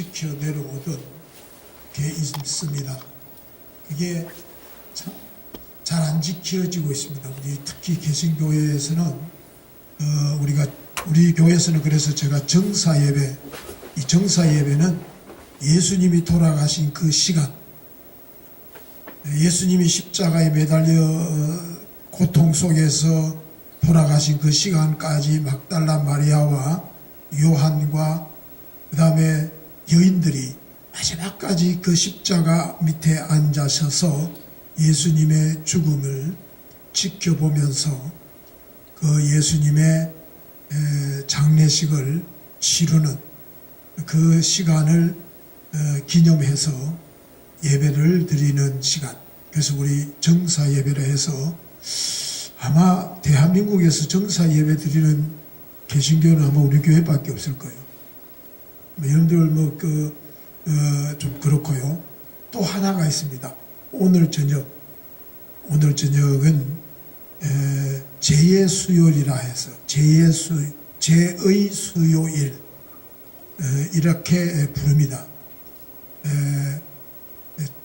지켜 내려오던 게 있습니다. 그게 잘 안 지켜지고 있습니다. 우리 특히 개신교회에서는 어, 우리가 우리 교회에서는 그래서 제가 정사 예배 이 정사 예배는 예수님이 돌아가신 그 시간 예수님이 십자가에 매달려 어, 고통 속에서 돌아가신 그 시간까지 막달라 마리아와 요한과 그 다음에 여인들이 마지막까지 그 십자가 밑에 앉아서서 예수님의 죽음을 지켜보면서 그 예수님의 에, 장례식을 치르는 그 시간을 어, 기념해서 예배를 드리는 시간. 그래서 우리 정사 예배를 해서 아마 대한민국에서 정사 예배 드리는 개신교는 아마 우리 교회밖에 없을 거예요. 뭐 여러분들 뭐그 어, 좀 그렇고요. 또 하나가 있습니다. 오늘 저녁 오늘 저녁은 에, 제의 수요일이라 해서 제의 수 제의 수요일 에, 이렇게 부릅니다. 에,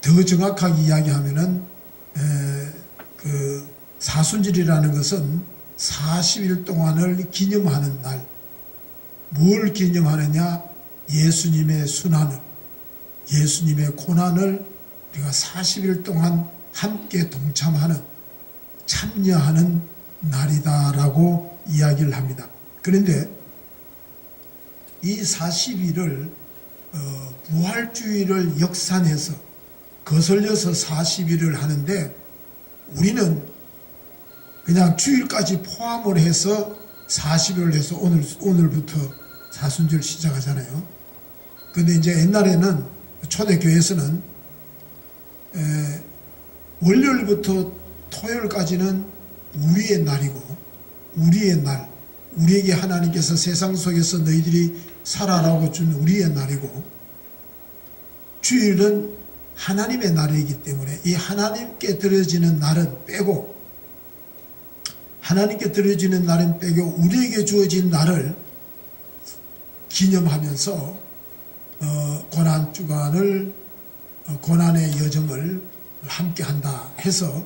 더 정확하게 이야기하면은 에, 그 사순절이라는 것은 40일 동안을 기념하는 날. 뭘 기념하느냐? 예수님의 순환을, 예수님의 고난을 우리가 40일 동안 함께 동참하는, 참여하는 날이다라고 이야기를 합니다. 그런데 이 40일을 어, 부활주의를 역산해서 거슬려서 40일을 하는데 우리는 그냥 주일까지 포함을 해서 40일을 해서 오늘, 오늘부터 사순절 시작하잖아요. 근데 이제 옛날에는 초대교회에서는 에, 월요일부터 토요일까지는 우리의 날이고 우리의 날, 우리에게 하나님께서 세상 속에서 너희들이 살아라고 준 우리의 날이고 주일은 하나님의 날이기 때문에 이 하나님께 드려지는 날은 빼고 하나님께 드려지는 날은 빼고 우리에게 주어진 날을 기념하면서 어, 고난 주간을 어, 고난의 여정을 함께 한다 해서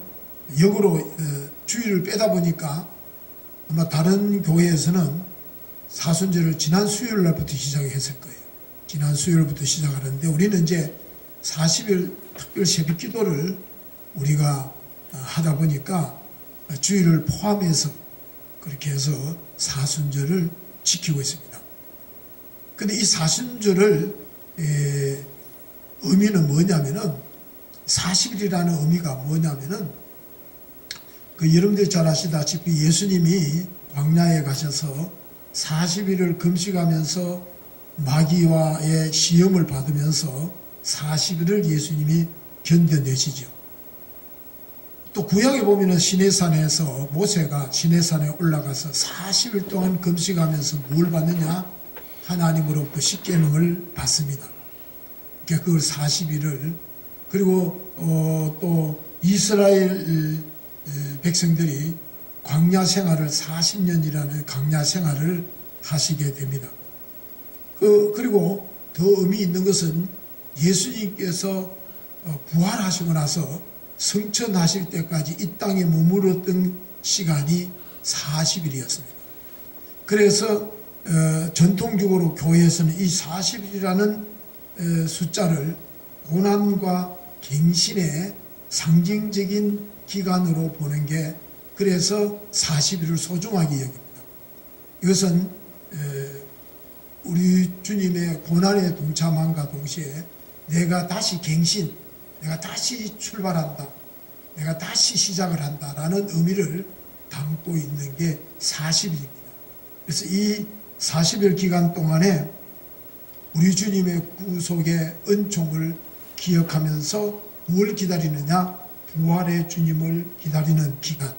역으로 어, 주일을 빼다 보니까 아마 다른 교회에서는 사순절을 지난 수요일 날부터 시작했을 거예요. 지난 수요일부터 시작하는데 우리는 이제 40일 특별 새벽 기도를 우리가 하다 보니까 주일을 포함해서 그렇게 해서 사순절을 지키고 있습니다. 근데 이 사순절을 에, 의미는 뭐냐면은 40일이라는 의미가 뭐냐면은 그 여러분들이 잘 아시다시피 예수님이 광야에 가셔서 40일을 금식하면서 마귀와의 시험을 받으면서 40일을 예수님이 견뎌내시죠. 또 구약에 보면은 시내산에서 모세가 시내산에 올라가서 40일 동안 금식하면서 뭘 받느냐? 하나님으로부터 십계명을 받습니다. 그러니까 그걸 40일을 그리고 어, 또 이스라엘 백성들이 광야 생활을 40년이라는 광야 생활을 하시게 됩니다. 그 그리고 더 의미 있는 것은 예수님께서 어, 부활하시고 나서 성천하실 때까지 이 땅에 머물렀던 시간이 40일이었습니다. 그래서 어, 전통적으로 교회에서는 이 40일이라는 어, 숫자를 고난과 갱신의 상징적인 기간으로 보는 게 그래서 40일을 소중하게 여깁니다. 이것은 우리 주님의 고난에 동참함과 동시에 내가 다시 갱신, 내가 다시 출발한다, 내가 다시 시작을 한다라는 의미를 담고 있는 게 40일입니다. 그래서 이 40일 기간 동안에 우리 주님의 구속의 은총을 기억하면서 뭘 기다리느냐? 부활의 주님을 기다리는 기간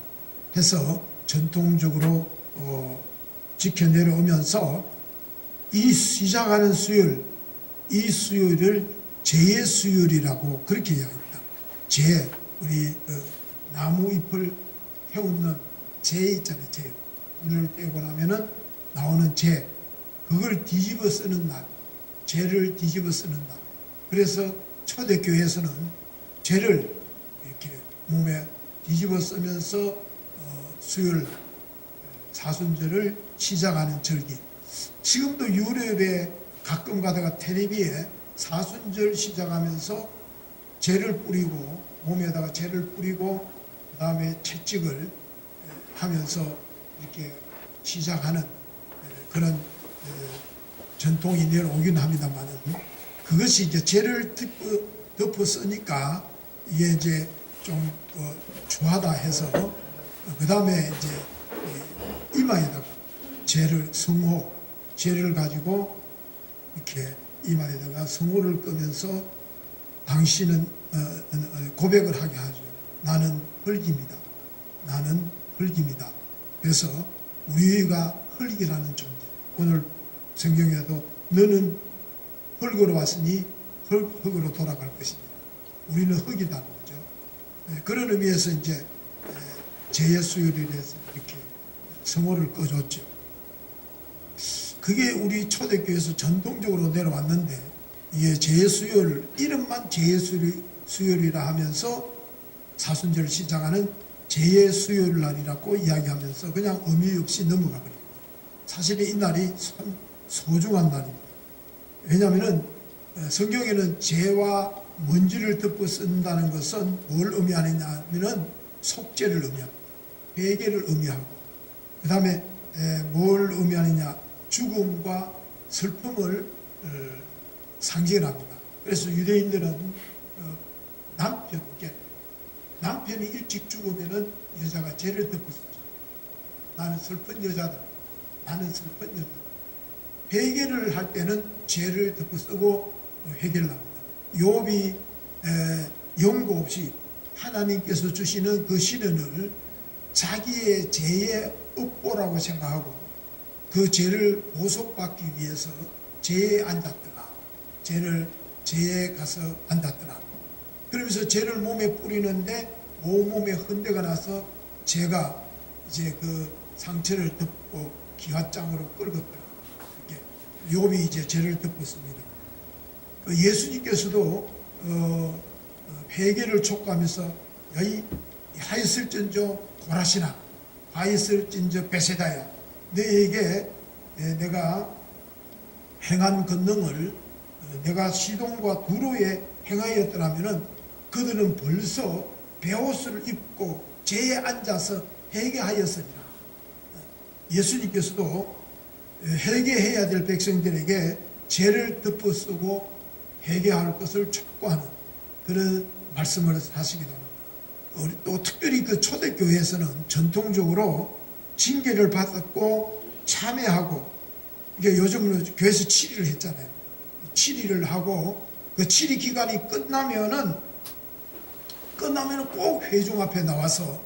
해서 전통적으로 어, 지켜 내려오면서 이 시작하는 수요일, 이 수요일을 제의 수요일이라고 그렇게 이야기합니다. 제, 우리 어, 나무 잎을 태우는 제 있잖아요. 제. 물을 떼고 나면은 나오는 재, 그걸 뒤집어 쓰는 날, 죄를 뒤집어 쓰는다. 그래서 초대교회에서는 죄를 이렇게 몸에 뒤집어 쓰면서 어, 수요일 사순절을 시작하는 절기. 지금도 유럽에 가끔 가다가 텔레비에 사순절 시작하면서 죄를 뿌리고 몸에다가 죄를 뿌리고 그 다음에 채찍을 하면서 이렇게 시작하는 그런 어, 전통이 내려오긴 합니다만은 그것이 이제 죄를 덮어, 덮어 쓰니까 이게 이제 좀 어, 주하다 해서 그 다음에 이제 이 이마에다가 죄를 성호 죄를 가지고 이렇게 이마에다가 성호를 끄면서 당신은 어, 어, 어, 고백을 하게 하죠. 나는 흙입니다. 나는 흙입니다. 그래서 우리가 흙이라는 존재. 오늘 성경에도 너는 흙으로 왔으니 흙, 흙으로 돌아갈 것입니다. 우리는 흙이라는 거죠. 네, 그런 의미에서 이제 에, 죄의 수요일에 대해서 이렇게 성호를 꺼줬죠. 그게 우리 초대교회에서 전통적으로 내려왔는데 이게 죄의 수요일 이름만 수요일, 수요일이라 하면서 사순절을 시작하는 죄의 수요일 날이라고 이야기하면서 그냥 의미 없이 넘어가 버립니다. 사실 이 날이 참 소중한 날입니다. 왜냐하면은 어, 성경에는 죄와 먼지를 덮어 쓴다는 것은 뭘 의미하느냐 하면은 속죄를 의미합니다. 회개를 의미하고 그 다음에 뭘 의미하느냐 죽음과 슬픔을 어, 상징합니다. 그래서 유대인들은 어, 남편께 남편이 일찍 죽으면은 여자가 죄를 덮었죠. 나는 슬픈 여자다. 나는 여자다. 회개를 할 때는 죄를 덮어 쓰고 회개를 합니다. 욥이 에, 연고 없이 하나님께서 주시는 그 시련을 자기의 죄의 업보라고 생각하고 그 죄를 보속받기 위해서 죄에 앉았더라. 죄를 죄에 가서 앉았더라. 그러면서 죄를 몸에 뿌리는데 온몸에 흔대가 나서 죄가 이제 그 상처를 덮고 기와장으로 끌었더라. 이렇게 욥이 이제 죄를 덮었습니다. 그 예수님께서도 어, 어, 회개를 촉구하면서 여기 하였을진저 고라시나 하였을진저 베세다야 너에게 에, 내가 행한 권능을 어, 내가 시동과 두로에 행하였더라면은 그들은 벌써 베옷을 입고 죄에 앉아서 회개하였으리라. 예수님께서도 회개해야 될 백성들에게 죄를 덮어쓰고 회개할 것을 촉구하는 그런 말씀을 하시기도 합니다. 또 특별히 그 초대교회에서는 전통적으로 징계를 받았고 참회하고 이게 요즘은 교회에서 7일을 했잖아요. 7일을 하고 그 7일 기간이 끝나면은 끝나면은 꼭 회중 앞에 나와서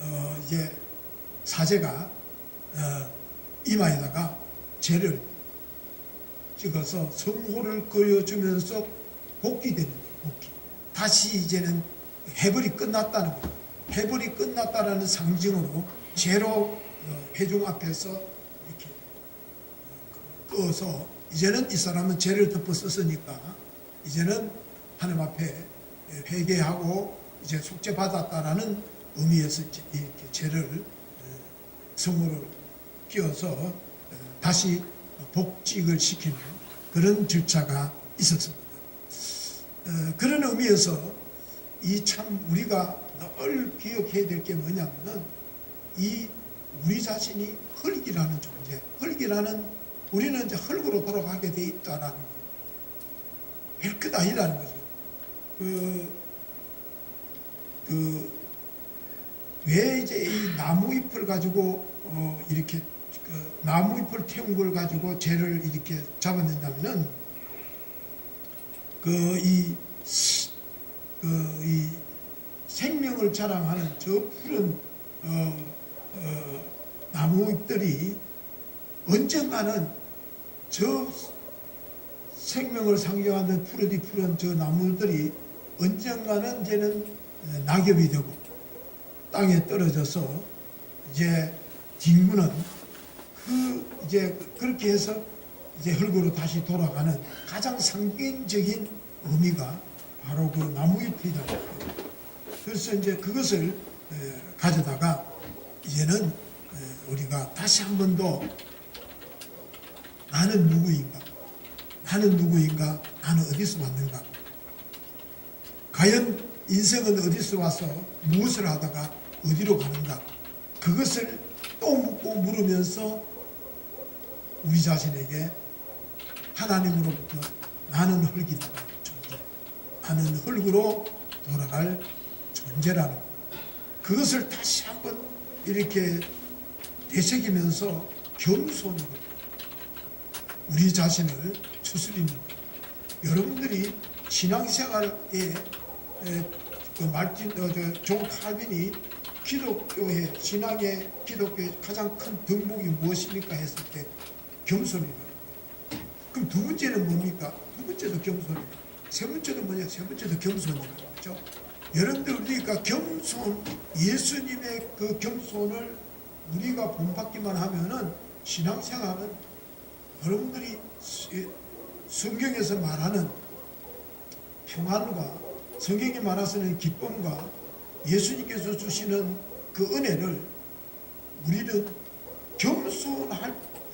어 이제 사제가 어 이마에다가 죄를 찍어서 성호를 그려주면서 복귀되는 거예요. 복귀. 다시 이제는 해벌이 끝났다는 거예요. 해벌이 끝났다라는 상징으로 죄로 어, 회중 앞에서 이렇게 어, 꺼서 이제는 이 사람은 죄를 덮어 썼으니까 이제는 하나님 앞에 회개하고 이제 속죄 받았다라는 의미에서 이렇게 죄를 어, 성호를 끼워서 어, 다시 복직을 시키는 그런 절차가 있었습니다. 어, 그런 의미에서 이 참 우리가 늘 기억해야 될 게 뭐냐면은 이 우리 자신이 흙이라는 존재, 흙이라는 우리는 이제 흙으로 돌아가게 돼 있다라는 거. 별것 아니라는 거죠. 그, 그, 왜 이제 이 나무 잎을 가지고, 어, 이렇게, 그 나무 잎을 태운 걸 가지고 죄를 이렇게 잡아낸다면은, 그, 이, 시- 그, 이 생명을 자랑하는 저 푸른, 어, 어, 나무 잎들이 언젠가는 저 생명을 상징하는 푸르디 푸른 저 나무들이 언젠가는 이제는 낙엽이 되고 땅에 떨어져서 이제 뒷문은 그 이제 그렇게 해서 이제 흙으로 다시 돌아가는 가장 상징적인 의미가 바로 그 나무잎이다. 그래서 이제 그것을 에, 가져다가 이제는 에, 우리가 다시 한 번 더 나는 누구인가? 나는 누구인가? 나는 어디서 왔는가? 과연 인생은 어디서 와서 무엇을 하다가 어디로 가는가? 그것을 또 묻고 물으면서 우리 자신에게 하나님으로부터 나는 흙이다. 존재. 나는 흙으로 돌아갈 존재라는 것. 그것을 다시 한번 이렇게 되새기면서 겸손으로 우리 자신을 추스리는 것. 여러분들이 신앙생활에 에, 그 말틴 어, 저존 칼빈이 기독교의 신앙의 기독교의 가장 큰 덕목이 무엇입니까 했을 때 겸손이다. 그럼 두 번째는 뭡니까? 두 번째도 겸손이다. 세 번째도 뭐냐? 세 번째도 겸손이다. 그렇죠? 여러분들 우리가 겸손 예수님의 그 겸손을 우리가 본받기만 하면은 신앙생활은 여러분들이 스- 성경에서 말하는 평안과 성경에 말하시는 기쁨과 예수님께서 주시는 그 은혜를 우리는 겸손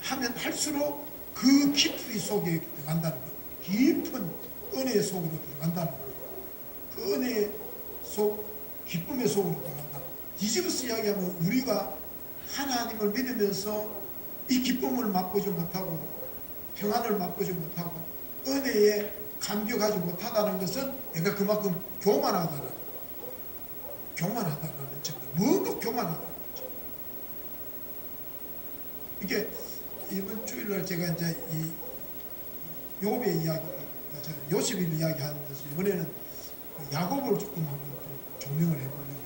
하면 할수록 그 깊이 속에 들어간다는 것. 깊은 은혜 속으로 들어간다는 것. 그 은혜 속, 기쁨의 속으로 들어간다. 뒤집어서 이야기하면 우리가 하나님을 믿으면서 이 기쁨을 맛보지 못하고 평안을 맛보지 못하고 은혜에 감격하지 못하다는 것은 내가 그만큼 교만하다는 교만하다는 점도 뭔가 교만하다는 점. 이게 이번 주일날 제가 이제 이 요업의 이야기, 저 요셉의 이야기하면서 이번에는 그 야곱을 조금 한번 좀 조명을 해보려고 해요.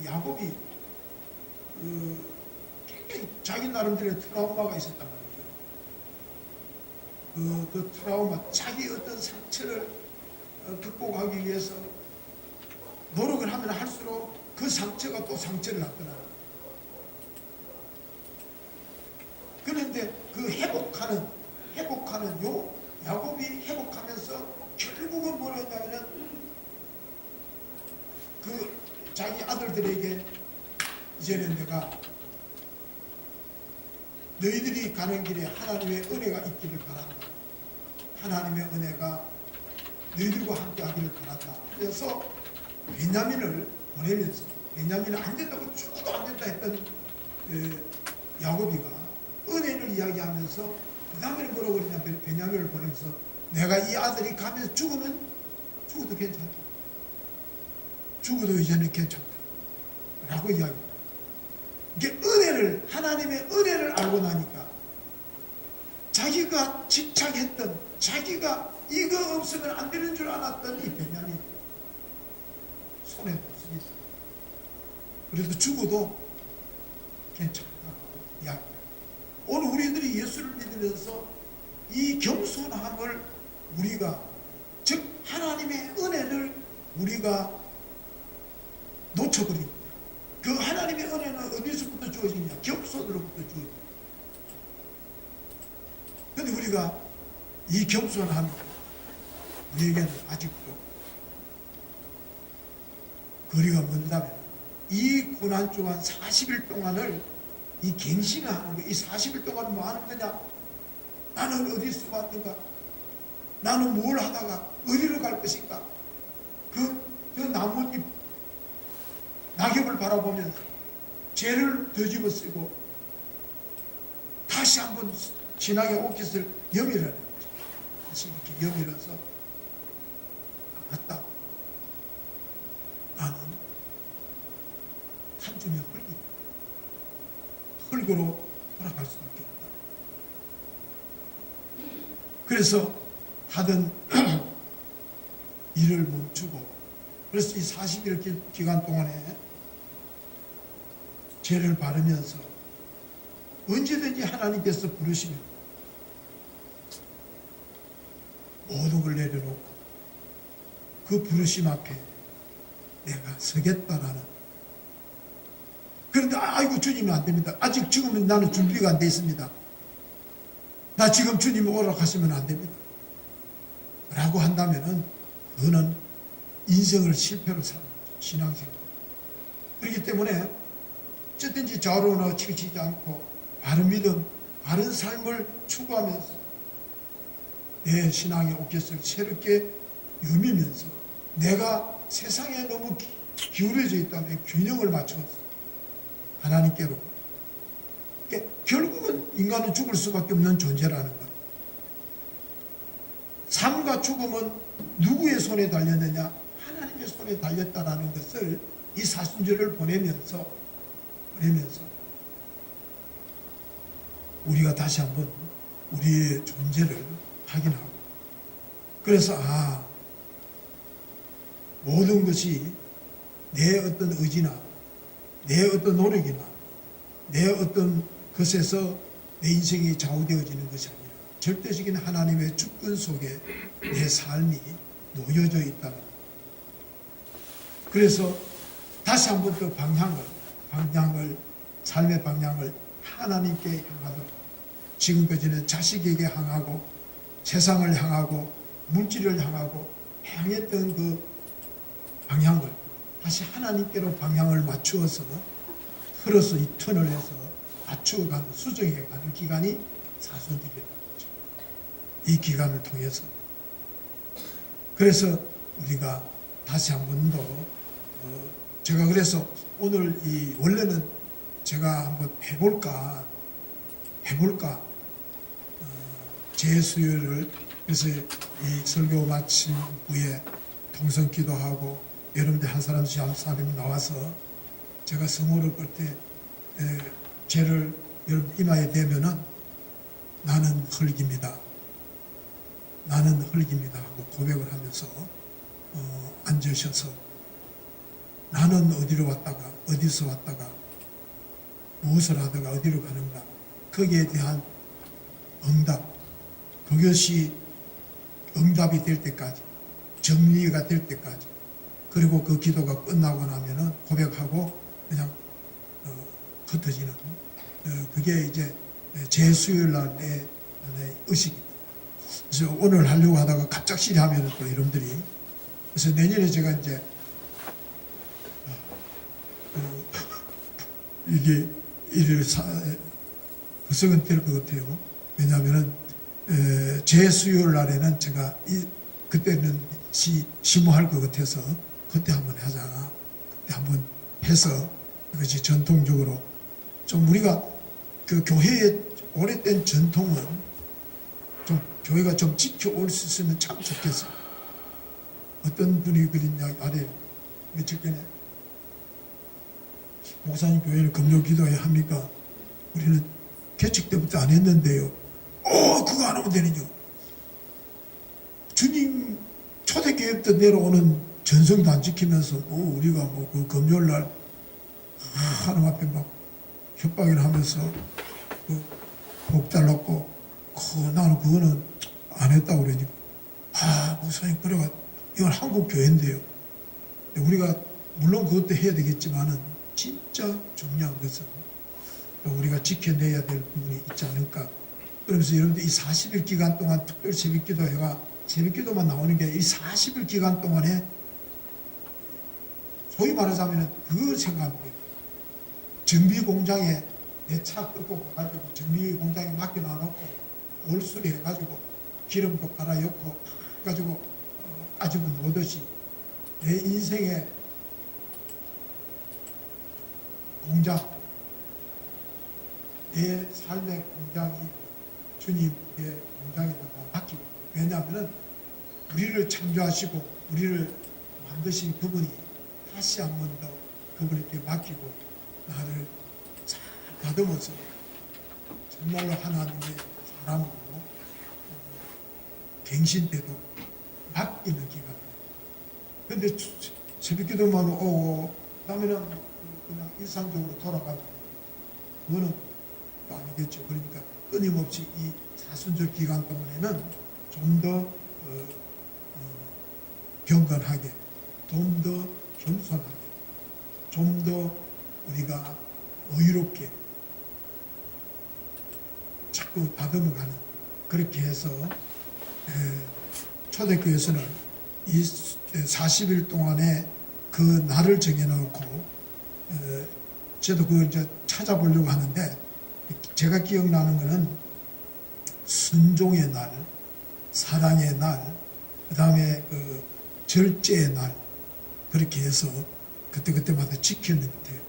이 야곱이 그 굉장히 자기 나름대로의 트라우마가 있었단 말이죠. 그, 그 트라우마, 자기 어떤 상처를 어, 극복하기 위해서 노력을 하면 할수록 그 상처가 또 상처를 낳더라. 그런데 그 회복하는, 회복하는 요 야곱이 회복하면서 결국은 뭐라 했냐면은 그 자기 아들들에게 이제는 내가 너희들이 가는 길에 하나님의 은혜가 있기를 바란다. 하나님의 은혜가 너희들과 함께 하기를 바란다. 그래서 베냐민을 보내면서 베냐민은 안 된다고 죽어도 안 된다 했던 그 야곱이가 은혜를 이야기하면서 뭐라고 그러냐 베냐민을 보내면서 내가 이 아들이 가면서 죽으면 죽어도 괜찮다. 죽어도 이제는 괜찮다. 라고 이야기합니다. 이게 은혜를 하나님의 은혜를 알고 나니까 자기가 집착했던 자기가 이거 없으면 안 되는 줄 알았던 이 베냐민 손에 놓습니다. 그래도 죽어도 괜찮다고 이야기합니다. 오늘 우리들 믿으면서 이 겸손함을 우리가 즉 하나님의 은혜를 우리가 놓쳐버립니다. 그 하나님의 은혜는 어디서부터 주어지냐? 겸손으로부터 주어집니다. 근데 우리가 이 겸손함 우리에게는 아직도 거리가 먼다면 이 고난 동안 40일 동안을 이 갱신을 하는 거, 이 40일 동안 뭐 하는 거냐? 나는 어디서 왔는가? 나는 뭘 하다가 어디로 갈 것인가? 그, 저 나뭇잎, 낙엽을 바라보면서 죄를 더집어 쓰고 다시 한번 신앙의 옷깃을 거죠. 다시 이렇게 여미면서 맞다. 나는 한 줌의 흙이다. 흙으로 돌아갈 수밖에 없다. 그래서 하던 일을 멈추고 그래서 이 40일 기- 기간 동안에 죄를 바르면서 언제든지 하나님께서 부르시면 모든 걸 내려놓고 그 부르심 앞에 내가 서겠다라는 그런데 아이고 주님이 안 됩니다. 아직 지금은 나는 준비가 안 돼 있습니다. 나 지금 주님 오라 하시면 안 됩니다. 라고 한다면은 그거는 인생을 실패로 거죠. 신앙생활. 그렇기 때문에 어쨌든지 좌로나 치우치지 않고 바른 믿음, 바른 삶을 추구하면서 내 신앙의 옥텟을 새롭게 여미면서 내가 세상에 너무 기- 기울어져 있다면 균형을 맞춰서 하나님께로 그러니까 결국은 인간은 죽을 수밖에 없는 존재라는 것. 삶과 죽음은 누구의 손에 달렸느냐? 하나님의 손에 달렸다라는 것을 이 사순절을 보내면서 보내면서 우리가 다시 한번 우리의 존재를 확인하고 그래서 아 모든 것이 내 어떤 의지나 내 어떤 노력이나 내 어떤 것에서 내 인생이 좌우되어지는 것이 아니라 절대적인 하나님의 주권 속에 내 삶이 놓여져 있다는 것. 그래서 다시 한번 또 방향을 방향을 삶의 방향을 하나님께 향하도록 지금까지는 자식에게 향하고 세상을 향하고 물질을 향하고 향했던 그 방향을 다시 하나님께로 방향을 맞추어서 틀어서 이 턴을 해서 맞추어가는 수정해가는 기간이 사순절이라는 거죠. 이 기간을 통해서 그래서 우리가 다시 한 번 더 어, 제가 그래서 오늘 이 원래는 제가 한번 해볼까 해볼까 어, 제 수요를 그래서 이 설교 마친 후에 통성 기도하고 여러분들 한 사람씩 한 사람이 나와서 제가 성호를 끌때 죄를 여러분 이마에 대면은 나는 흙입니다. 나는 흙입니다 하고 고백을 하면서 어, 앉으셔서 나는 어디로 왔다가 어디서 왔다가 무엇을 하다가 어디로 가는가 거기에 대한 응답 그것이 응답이 될 때까지 정리가 될 때까지 그리고 그 기도가 끝나고 나면은 고백하고 그냥 어, 흩어지는 어, 그게 이제 제 수요일 날의 내 의식입니다. 그래서 오늘 하려고 하다가 갑작스레 하면 또 여러분들이 그래서 내년에 제가 이제 어, 그, 이게 일을 사, 구성은 될 것 같아요. 왜냐하면은 에, 제 수요일 날에는 제가 이, 그때는 시, 심호할 것 같아서 그때 한번 하자. 그때 한번 해서 이것이 전통적으로 좀 우리가 그 교회의 오래된 전통은 좀 교회가 좀 지켜올 수 있으면 참 좋겠어. 어떤 분이 그랬냐 아래 며칠 전에 목사님 교회를 금요 기도회 합니까? 우리는 개척 때부터 안 했는데요. 어 그거 안 하면 되는요. 주님 초대교회 때 내려오는 전성도 안 지키면서 뭐 우리가 뭐 그 금요일 날 하나님 앞에 막 협박을 하면서 그 복 달랐고 그 나는 그거는 안 했다고 그러니까 아 목사님 그래가 이건 한국 교회인데요. 우리가 물론 그것도 해야 되겠지만은 진짜 중요한 것은 또 우리가 지켜내야 될 부분이 있지 않을까. 그러면서 여러분들 이 40일 기간 동안 특별 새벽 기도회가 새벽 기도만 나오는 게 이 40일 기간 동안에 소위 말하자면 그걸 생각합니다. 정비 공장에 내 차 끌고 가가지고 정비 공장에 맡겨놔놓고 올수리 해가지고 기름도 갈아넣고 해가지고 어, 가지고 노듯이 내 인생의 공장 내 삶의 공장이 주님의 공장에다가 맡기고 왜냐하면 우리를 창조하시고 우리를 만드신 그분이 다시 한 번 더 그분에게 맡기고 나를 잘 다듬어서 정말로 하나님의 사람으로 어, 갱신 때도 맡기는 기간. 근데 새벽 기도만 오고 그다음에는 그냥 일상적으로 돌아가고 그거는 또 아니겠죠. 그러니까 끊임없이 이 사순절 기간 동안에는 좀더 어, 어, 경건하게, 좀 더 겸손하게, 좀 더 우리가 의롭게 자꾸 다듬어가는 그렇게 해서 에, 초대교회에서는 이 40일 동안에 그 날을 정해놓고 어, 저도 그걸 이제 찾아보려고 하는데 제가 기억나는 거는 순종의 날, 사랑의 날, 그 다음에 그 절제의 날 그렇게 해서 그때 그때마다 지키는 것 같아요.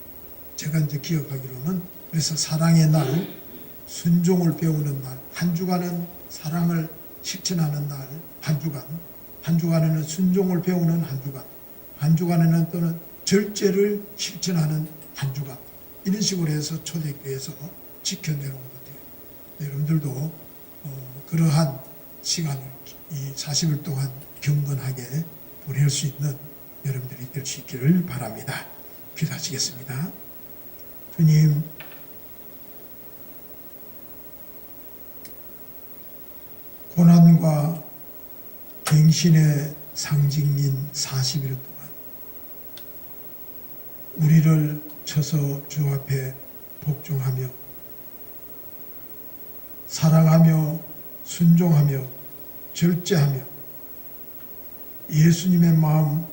제가 이제 기억하기로는 그래서 사랑의 날, 순종을 배우는 날, 한 주간은 사랑을 실천하는 날, 한 주간, 한 주간에는 순종을 배우는 한 주간, 한 주간에는 또는 절제를 실천하는 한 주간 이런 식으로 해서 초대교회에서 지켜내는 것 같아요. 여러분들도 어, 그러한 시간을 이 40일 동안 경건하게 보낼 수 있는 여러분들이 될 수 있기를 바랍니다. 기도하시겠습니다. 주님, 고난과 갱신의 상징인 40일 동안 우리를 쳐서 주 앞에 복종하며 사랑하며 순종하며 절제하며 예수님의 마음,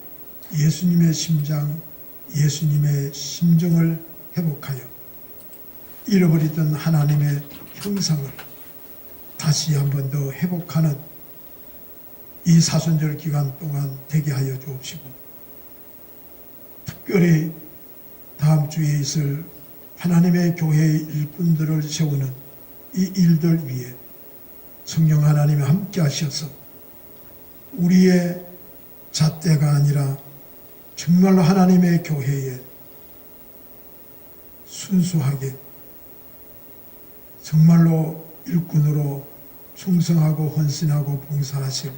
예수님의 심장, 예수님의 심정을 회복하여 잃어버리던 하나님의 형상을 다시 한 번 더 회복하는 이 사순절 기간 동안 되게 하여 주옵시고 특별히 다음 주에 있을 하나님의 교회의 일꾼들을 세우는 이 일들 위해 성령 하나님이 함께 하셔서 우리의 잣대가 아니라 정말로 하나님의 교회에 순수하게 정말로 일꾼으로 충성하고 헌신하고 봉사하실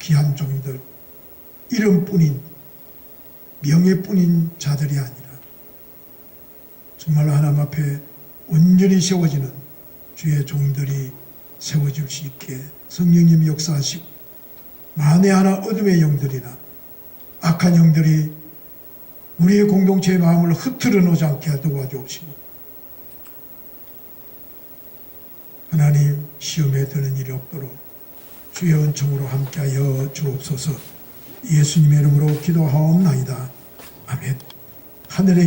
귀한 종들 이름뿐인 명예뿐인 자들이 아니라 정말로 하나님 앞에 온전히 세워지는 주의 종들이 세워질 수 있게 성령님 역사하시고 만에 하나 어둠의 영들이나 악한 영들이 우리의 공동체의 마음을 흐트러 놓지 않게 도와주옵시고 하나님 시험에 드는 일이 없도록 주의 은총으로 함께하여 주옵소서 예수님의 이름으로 기도하옵나이다. 아멘. 하늘에